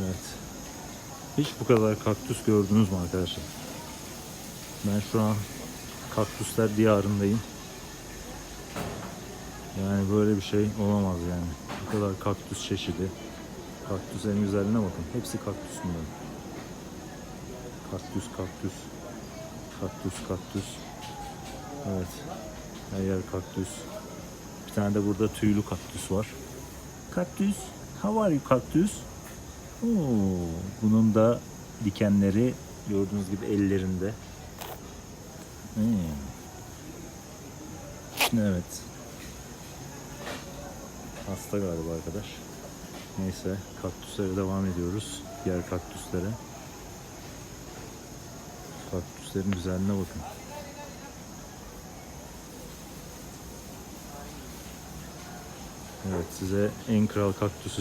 Evet. Hiç bu kadar kaktüs gördünüz mü arkadaşlar? Ben şu an kaktüsler diyarındayım. Yani böyle bir şey olamaz yani. Bu kadar kaktüs çeşidi. Kaktüslerin güzelliğine bakın. Hepsi kaktüs bunların. Kaktüs, kaktüs. Kaktüs, kaktüs. Evet. Her yer kaktüs. Bir tane de burada tüylü kaktüs var. Kaktüs. How are you kaktüs? Oo, bunun da dikenleri gördüğünüz gibi ellerinde. Hmm. Evet. Hasta galiba arkadaş. Neyse kaktüslere devam ediyoruz. Diğer kaktüslere. Kaktüslerin güzelliğine bakın. Evet size en kral kaktüsü